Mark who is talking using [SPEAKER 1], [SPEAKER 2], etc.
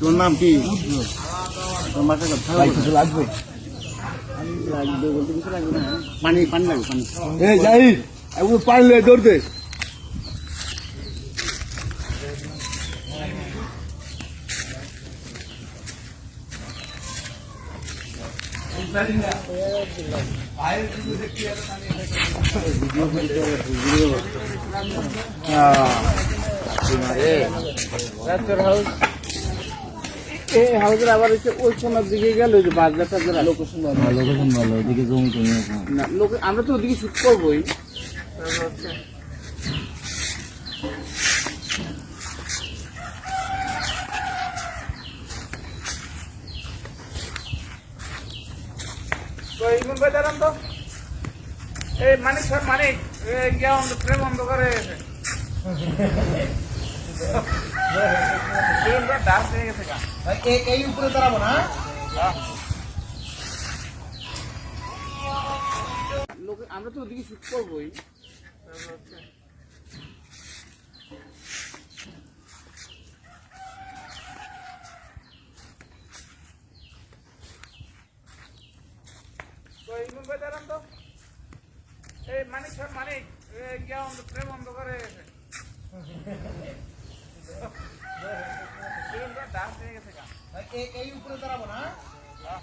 [SPEAKER 1] তোর নাম কি? কথা
[SPEAKER 2] কিছু লাগবে
[SPEAKER 1] লাগবে বলতে কিছু লাগবে? না পানি পানি লাগবে পানি।
[SPEAKER 2] এই যাই। একটু পানি লয়ে দৌড় দে।
[SPEAKER 1] রাতের হাউস এই হাউসের আবার হচ্ছে দিকে গেল যে বাজারটা যারা লোকেশন ভালো
[SPEAKER 2] লোকেশন ভালো ওদিকে জমি
[SPEAKER 1] লোক আমরা তো ওদিকে শুট করবোই ভাই দাঁড়ান তো। এই মানিক স্যার মানিক এই গিয়া অন্ধ- প্রেম অন্ধকারে গেছে প্রেমটা ডার্ক হয়ে গেছে
[SPEAKER 2] এই উপরে দাঁড়াবো না
[SPEAKER 1] আমরা তো ওদিকে শুট করবোই। তো ইমন ভাই দাঁড়ান তো এই মানিক স্যার, মানিক এই গিয়া অন্ধ- প্রেম অন্ধকারে হয়ে গেছে
[SPEAKER 2] এই উপরে দাঁড়াবো না
[SPEAKER 1] হ্যাঁ।